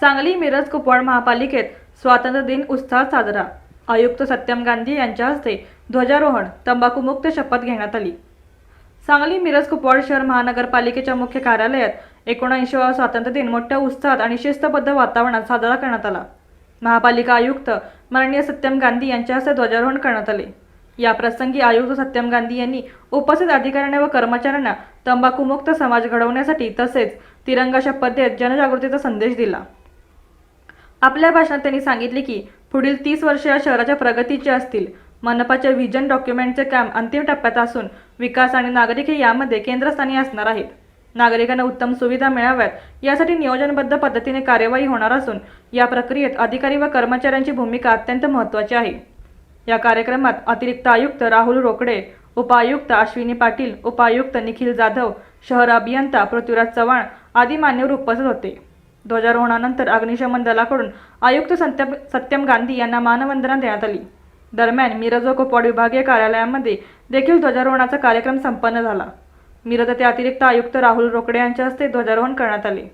सांगली मिरज कुपवाड महापालिकेत स्वातंत्र्य दिन उत्साहात साजरा. आयुक्त सत्यम गांधी यांच्या हस्ते ध्वजारोहण तंबाखूमुक्त शपथ घेण्यात आली. सांगली मिरज कुपवाड शहर महानगरपालिकेच्या मुख्य कार्यालयात एकोणऐंशीवा स्वातंत्र्य दिन मोठ्या उत्साहात आणि शिस्तबद्ध वातावरणात साजरा करण्यात आला. महापालिका आयुक्त माननीय सत्यम गांधी यांच्या हस्ते ध्वजारोहण करण्यात आले. या प्रसंगी आयुक्त सत्यम गांधी यांनी उपस्थित अधिकाऱ्यांना व कर्मचाऱ्यांना तंबाखूमुक्त समाज घडवण्यासाठी तसेच तिरंगा शपथ देत जनजागृतीचा संदेश दिला. आपल्या भाषणात त्यांनी सांगितले की पुढील तीस वर्ष या शहराच्या प्रगतीचे असतील. मनपाच्या व्हिजन डॉक्युमेंटचे काम अंतिम टप्प्यात असून विकास आणि नागरिक हे यामध्ये केंद्रस्थानी असणार आहेत. नागरिकांना उत्तम सुविधा मिळाव्यात यासाठी नियोजनबद्ध पद्धतीने कार्यवाही होणार असून या प्रक्रियेत अधिकारी व कर्मचाऱ्यांची भूमिका अत्यंत महत्त्वाची आहे. या कार्यक्रमात अतिरिक्त आयुक्त राहुल रोकडे उपायुक्त अश्विनी पाटील उपायुक्त निखिल जाधव शहर अभियंता पृथ्वीराज चव्हाण आदी मान्यवर उपस्थित होते. ध्वजारोहणानंतर अग्निशमन दलाकडून आयुक्त सत्यम सत्यम गांधी यांना मानवंदना देण्यात आली. दरम्यान मिरज व विभागीय कार्यालयामध्ये देखील ध्वजारोहणाचा कार्यक्रम संपन्न झाला. मिरज येथे अतिरिक्त आयुक्त राहुल रोकडे यांच्या हस्ते ध्वजारोहण करण्यात आले.